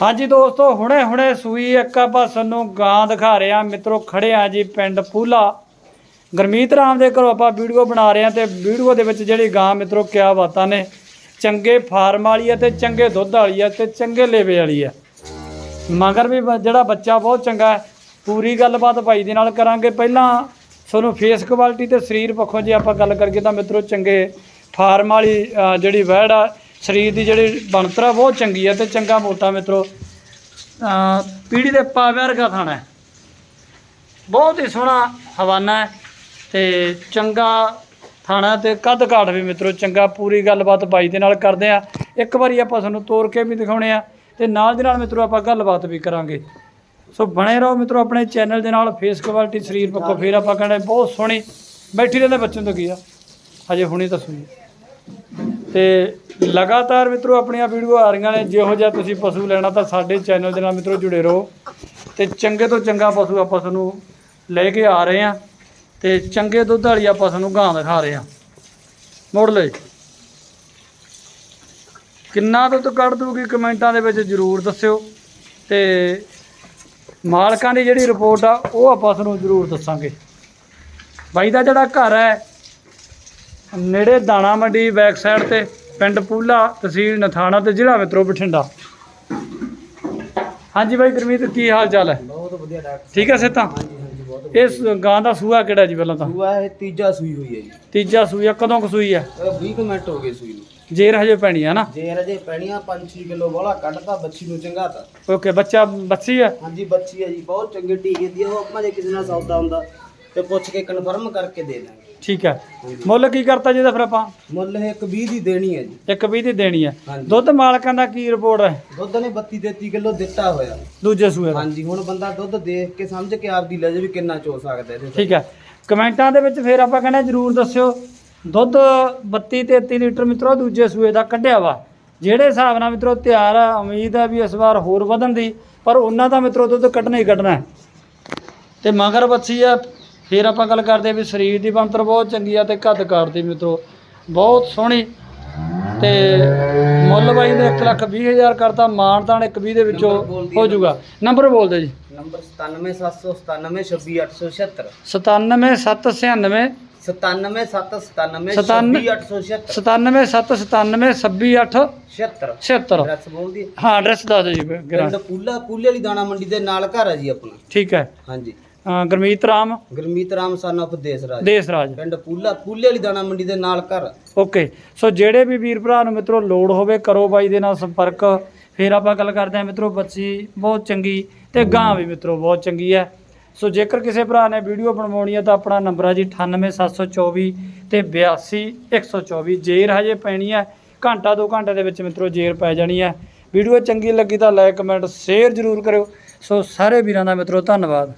ਹਾਂਜੀ ਦੋਸਤੋ, ਹੁਣੇ ਹੁਣੇ ਸੂਈ ਇੱਕ ਆਪਾਂ ਸਾਨੂੰ ਗਾਂ ਦਿਖਾ ਰਹੇ ਆ ਮਿੱਤਰੋ, ਖੜੇ ਆ ਜੀ ਪਿੰਡ ਪੂਲਾ। ਗਰਮੀਤ ਰਾਮ ਦੇ ਘਰੋਂ ਆਪਾਂ ਵੀਡੀਓ ਬਣਾ ਰਹੇ ਆ ਤੇ ਵੀਡੀਓ ਦੇ ਵਿੱਚ ਜਿਹੜੀ ਗਾਂ ਮਿੱਤਰੋ, ਕਿਆ ਬਾਤਾਂ ਨੇ। ਚੰਗੇ ਫਾਰਮ ਵਾਲੀ ਆ ਤੇ ਚੰਗੇ ਦੁੱਧ ਵਾਲੀ ਆ ਤੇ ਚੰਗੇ ਲੇਵੇ ਵਾਲੀ ਆ ਮਗਰ ਵੀ ਜਿਹੜਾ ਬੱਚਾ ਬਹੁਤ ਚੰਗਾ ਹੈ, ਪੂਰੀ ਗੱਲਬਾਤ ਭਾਈ ਦੇ ਨਾਲ ਕਰਾਂਗੇ। ਪਹਿਲਾਂ ਤੁਹਾਨੂੰ ਫੇਸ ਕੁਆਲਿਟੀ ਤੇ ਸਰੀਰ ਪੱਖੋਂ ਜੇ ਆਪਾਂ ਗੱਲ ਕਰੀਏ ਤਾਂ ਮਿੱਤਰੋ, ਚੰਗੇ ਫਾਰਮ ਵਾਲੀ ਜਿਹੜੀ ਵੈੜ ਆ ਸਰੀਰ ਦੀ ਜਿਹੜੀ ਬਣਤਰ ਆ ਬਹੁਤ ਚੰਗੀ ਆ ਤੇ ਚੰਗਾ ਮੋਟਾ ਮਿੱਤਰੋ। ਅ, ਪੀੜੀ ਦੇ ਪਾਵਿਆਂ ਵਰਗਾ ਥਾਣਾ ਹੈ। ਬਹੁਤ ਹੀ ਸੋਹਣਾ ਹਵਾਨਾ ਹੈ ਤੇ ਚੰਗਾ ਥਾਣਾ ਤੇ ਕੱਦ ਕਾਠ ਵੀ ਮਿੱਤਰੋ ਚੰਗਾ ਪੂਰੀ ਗੱਲਬਾਤ ਬਾਈ ਦੇ ਨਾਲ ਕਰਦੇ ਆ। ਇੱਕ ਵਾਰੀ ਆਪਾਂ ਤੁਹਾਨੂੰ ਤੋਰ ਕੇ ਵੀ ਦਿਖਾਉਣੇ ਆ ਤੇ ਨਾਲ ਦੇ ਨਾਲ ਮਿੱਤਰੋ ਆਪਾਂ ਗੱਲਬਾਤ ਵੀ ਕਰਾਂਗੇ। ਸੋ ਬਣੇ ਰਹੋ ਮਿੱਤਰੋ ਆਪਣੇ ਚੈਨਲ ਦੇ ਨਾਲ ਫੇਸ ਕੁਆਲਿਟੀ ਸਰੀਰ ਪੱਖੋਂ ਫੇਰ ਆਪਾਂ ਕਹਿੰਦੇ ਬਹੁਤ ਸੋਹਣੀ ਬੈਠੀ ਰਹਿੰਦੇ ਬੱਚੇ ਤੋਂ ਕੀ ਆ। ਹਜੇ ਹੁਣੀ ਤਾਂ ਸੁਣੀ ਤੇ ਲਗਾਤਾਰ ਮਿੱਤਰੋ, ਆਪਣੀਆਂ ਵੀਡੀਓ ਆ ਰਹੀਆਂ ਨੇ। ਜਿਹੋ ਜਿਹਾ ਤੁਸੀਂ ਪਸ਼ੂ ਲੈਣਾ ਤਾਂ ਸਾਡੇ ਚੈਨਲ ਦੇ ਨਾਲ ਮਿੱਤਰੋ ਜੁੜੇ ਰਹੋ। ਤੇ ਚੰਗੇ ਤੋਂ ਚੰਗਾ ਪਸ਼ੂ ਆਪਾਂ ਤੁਹਾਨੂੰ ਲੈ ਕੇ ਆ ਰਹੇ ਆ ਤੇ ਚੰਗੇ ਦੁੱਧ ਵਾਲੀ ਆਪਾਂ ਤੁਹਾਨੂੰ ਗਾਂ ਦਿਖਾ ਰਹੇ ਆ ਮੋੜ ਲੈ ਕਿੰਨਾ ਦੁੱਧ ਕੱਢ ਦੂਗੀ ਕਮੈਂਟਾਂ ਦੇ ਵਿੱਚ ਜਰੂਰ ਦੱਸਿਓ। ਤੇ ਮਾਲਕਾਂ ਦੀ ਜਿਹੜੀ ਰਿਪੋਰਟ ਆ, ਉਹ ਆਪਾਂ ਤੁਹਾਨੂੰ ਜਰੂਰ ਦੱਸਾਂਗੇ। ਬਾਈ ਦਾ ਜਿਹੜਾ ਘਰ ਹੈ, ਨੇੜੇ ਦਾਣਾ ਮੰਡੀ ਬੈਕ ਸਾਈਡ ਤੇ। ਪਿੰਡ ਪੂਲਾ ਤਹਿਸੀਲ ਨਥਾਣਾ ਤੇ ਜ਼ਿਲ੍ਹਾ ਮਿੱਤਰੋ ਬਠਿੰਡਾ। ਹਾਂਜੀ ਬਾਈ ਗੁਰਮੀਤ ਕੀ ਹਾਲ ਚਾਲ ਹੈ? ਬਹੁਤ ਵਧੀਆ ਡਾਕਟਰ ਠੀਕ ਹੈ ਸੇਤਾ ਹਾਂਜੀ ਹਾਂਜੀ ਬਹੁਤ ਇਸ ਗਾਂ ਦਾ ਸੂਆ ਕਿਹੜਾ ਜੀ ਪਹਿਲਾਂ ਤਾਂ? ਸੂਆ ਇਹ ਤੀਜਾ ਸੂਈ ਹੋਈ ਹੈ ਜੀ। ਤੀਜਾ ਸੂਆ ਕਦੋਂ ਕੁ ਸੂਈ ਹੈ ਇਹ 20 ਕੁ ਮਿੰਟ ਹੋ ਗਏ ਸੂਈ ਨੂੰ। ਜੇਰ ਹਜੇ ਪੈਣੀ ਹੈ ਨਾ? ਜੇ ਰਜੇ ਪੈਣੀਆਂ 5-6 ਕਿਲੋ ਵਾਲਾ ਕੱਢਤਾ ਬੱਚੀ ਨੂੰ ਚੰਗਾਤਾ ਓਕੇ ਬੱਚਾ ਬੱਚੀ ਹੈ ਹਾਂਜੀ ਬੱਚੀ ਹੈ ਜੀ ਬਹੁਤ ਚੰਗੇ ਟੀਕੇ ਦੀ ਆ, ਉਹ ਆਪਾਂ ਜੇ ਕਿਸੇ ਨਾਲ ਸੌਦਾ ਹੁੰਦਾ। ਤੇ ਪੁੱਛ ਕੇ ਕਨਫਰਮ ਕਰਕੇ ਦੇ ਦਾਂਗੇ। ਠੀਕ ਹੈ। ਮੁੱਲ ਕੀ ਕਰਤਾ ਜੀ ਦਾ ਫਿਰ ਆਪਾਂ? ਮੁੱਲ ਇੱਕ 20 ਦੀ ਦੇਣੀ ਹੈ ਜੀ। ਇੱਕ ਵੀਹ ਦੀ ਦੇਣੀ ਹੈ। ਹਾਂਜੀ। ਦੁੱਧ ਮਾਲਕਾਂ ਦਾ ਕੀ ਰਿਪੋਰਟ ਹੈ? ਦੁੱਧ ਨੇ 32 33 ਕਿਲੋ ਦਿੱਤਾ ਹੋਇਆ। ਦੂਜੇ ਸੂਏ ਦਾ। ਹਾਂਜੀ ਹੁਣ ਬੰਦਾ ਦੁੱਧ ਦੇਖ ਕੇ ਸਮਝ ਕੇ ਆਪਦੀ ਲੈ ਜੇ ਵੀ ਕਿੰਨਾ ਚੋ ਸਕਦਾ ਇਹਦੇ ਤੋਂ। ਠੀਕ ਹੈ। ਕਮੈਂਟਾਂ ਦੇ ਵਿੱਚ ਫਿਰ ਆਪਾਂ ਕਹਿੰਦੇ ਜਰੂਰ ਦੱਸਿਓ। ਦੁੱਧ 32 33 ਲੀਟਰ ਮਿੱਤਰੋ ਦੂਜੇ ਸੂਏ ਦਾ ਕੱਢਿਆ ਵਾ। ਜਿਹੜੇ ਹਿਸਾਬ ਨਾਲ ਮਿੱਤਰੋ ਤਿਆਰ ਆ ਉਮੀਦ ਆ ਵੀ ਇਸ ਵਾਰ ਹੋਰ ਵਧਣ ਦੀ ਪਰ ਉਹਨਾਂ ਦਾ ਮਿੱਤਰੋ ਦੁੱਧ ਕੱਢਣਾ ਹੀ ਕੱਢਣਾ ਹੈ। ਤੇ ਮਗਰ ਬੱਚੀ ਆ ਫਿਰ ਆਪਾਂ ਗੱਲ ਕਰਦੇ ਵੀ ਸਰੀਰ ਦੀ ਬਣਤਰ ਬਹੁਤ ਚੰਗੀ ਆ ਤੇ ਕੱਦ ਕਾਰ ਦੀ ਮਿੱਤਰੋ ਬਹੁਤ ਸੋਹਣੀ। ਤੇ ਮੁੱਲ ਬਾਈ ਨੇ 1 ਲੱਖ 20 ਹਜ਼ਾਰ ਕਰਤਾ ਮਾਨਦਾਨ ਇੱਕ 20 ਦੇ ਵਿੱਚੋਂ ਬੋਲ ਹੋ ਜਾਊਗਾ। ਨੰਬਰ ਬੋਲ ਦਿਓ ਜੀ। ਨੰਬਰ 97797 97796 97797 ਸਤਾਨ- 26876 97797 76 76 ਐਡਰੈਸ ਬੋਲਦੀ ਹਾਂ ਐਡਰੈਸ ਦੱਸ ਦਿਓ ਜੀ ਪਿੰਡ ਪੂਲਾ ਪੂਲੇ ਵਾਲੀ ਦਾਣਾ ਮੰਡੀ ਦੇ ਨਾਲ ਘਰ ਹੈ ਜੀ ਆਪਣਾ। ਠੀਕ ਹੈ। ਹਾਂਜੀ। ਅਹ ਗੁਰਮੀਤ ਰਾਮ ਗੁਰਮੀਤ ਰਾਮ ਸਨ ਆਫ ਦੇਸਰਾਜ। ਦੇਸ ਰਾਜ। ਪਿੰਡ ਪੂਲਾ ਪੂਲੇ ਵਾਲੀ ਦਾਣਾ ਮੰਡੀ ਦੇ ਨਾਲ ਘਰ। ਓਕੇ ਸੋ ਜਿਹੜੇ ਵੀ ਵੀਰ ਭਰਾ ਨੂੰ ਮਿੱਤਰੋ ਲੋੜ ਹੋਵੇ ਕਰੋ ਬਾਈ ਦੇ ਨਾਲ ਸੰਪਰਕ। ਫਿਰ ਆਪਾਂ ਗੱਲ ਕਰਦੇ ਹਾਂ ਮਿੱਤਰੋ ਬੱਚੀ ਬਹੁਤ ਚੰਗੀ ਤੇ ਗਾਂ ਵੀ ਮਿੱਤਰੋ ਬਹੁਤ ਚੰਗੀ ਹੈ। ਸੋ ਜੇਕਰ ਕਿਸੇ ਭਰਾ ਨੇ ਵੀਡੀਓ ਬਣਵਾਉਣੀ ਹੈ ਤਾਂ ਆਪਣਾ ਨੰਬਰ ਹੈ ਜੀ 98724 ਤੇ 82124 ਜੇਰ ਹਜੇ ਪੈਣੀ ਹੈ ਘੰਟਾ ਦੋ ਘੰਟੇ ਦੇ ਵਿੱਚ ਮਿੱਤਰੋ ਜੇਰ ਪੈ ਜਾਣੀ ਹੈ। ਵੀਡੀਓ ਚੰਗੀ ਲੱਗੀ ਤਾਂ ਲਾਈਕ ਕਮੈਂਟ ਸ਼ੇਅਰ ਜ਼ਰੂਰ ਕਰਿਓ। ਸੋ ਸਾਰੇ ਵੀਰਾਂ ਦਾ ਮਿੱਤਰੋ ਧੰਨਵਾਦ।